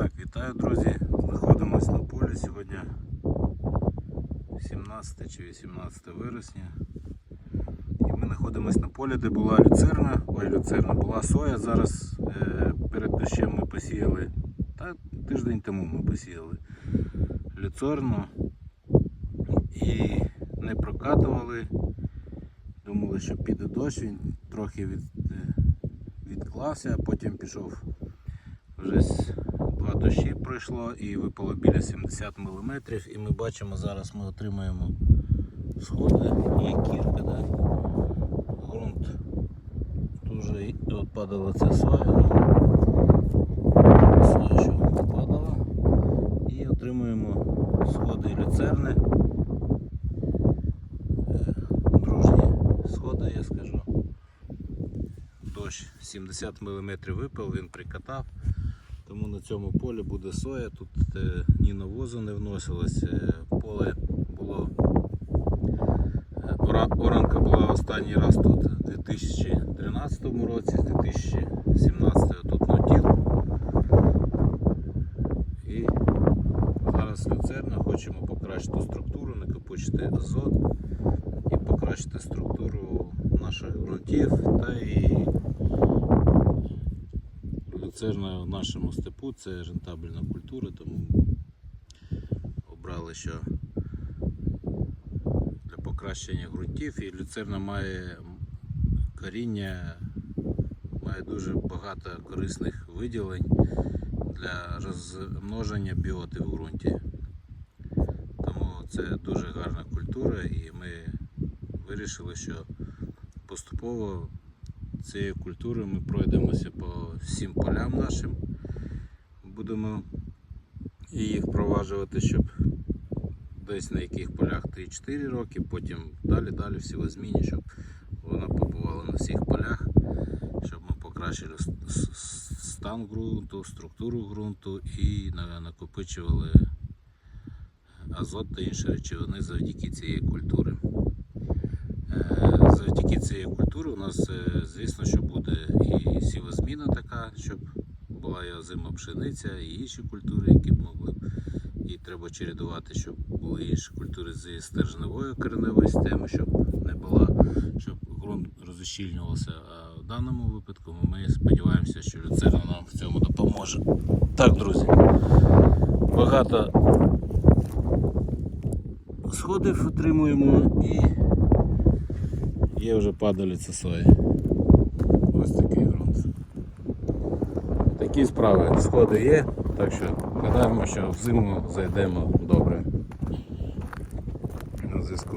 Так, вітаю, друзі. Знаходимось на полі сьогодні 17 чи 18 вересня. І ми знаходимось на полі, де була люцерна. Ой, люцерна була соя. Зараз е, перед дощем ми посіяли. Та тиждень тому ми посіяли люцерну і не прокатували. Думали, що піде дощ, він трохи від, е, відклався, а потім пішов вже дощі пройшло і випало біля 70 мм. І ми бачимо, зараз ми отримаємо сходи і кірка. Да? Грунт дуже от падала ця соя. ну, Соя, що падала. І отримуємо сходи люцерни. Е, Дружні сходи, я скажу. Дощ 70 мм випав, він прикатав. Тому на цьому полі буде соя. Тут е, ні навозу не вносилось. е, поле було. е, ора- Оранка була останній раз тут у 2013 році, з 2017 тут натіл. І зараз люцерна хочемо покращити структуру, накопичити азот і покращити структуру наших ґрунтів та і Люцерна в нашому степу це рентабельна культура, тому обрали, що для покращення ґрунтів і люцерна має коріння, має дуже багато корисних виділень для розмноження біоти в ґрунті. Тому це дуже гарна культура і ми вирішили, що поступово цією культурою ми пройдемося по всім полям нашим. Будемо її впроваджувати, щоб десь на яких полях 3-4 роки, потім далі-далі всі зміни, щоб вона побувала на всіх полях, щоб ми покращили стан ґрунту, структуру ґрунту і накопичували азот та інші речовини завдяки цієї культури. Е, Завдяки цієї культури у нас, е, звісно, що буде і сівозміна така, щоб була і озима пшениця, і інші культури, які б могли. І треба чередувати, щоб були інші культури зі стержневої кореневої системи, щоб не була, щоб ґрунт розущільнювався. А в даному випадку ми сподіваємося, що люцерна нам в цьому допоможе. Так, друзі, багато сходів отримуємо і Є вже падаліця сої. Ось такий ґрунт. Такі справи. Сходи є, так що гадаємо, що зиму зайдемо добре. На зв'язку.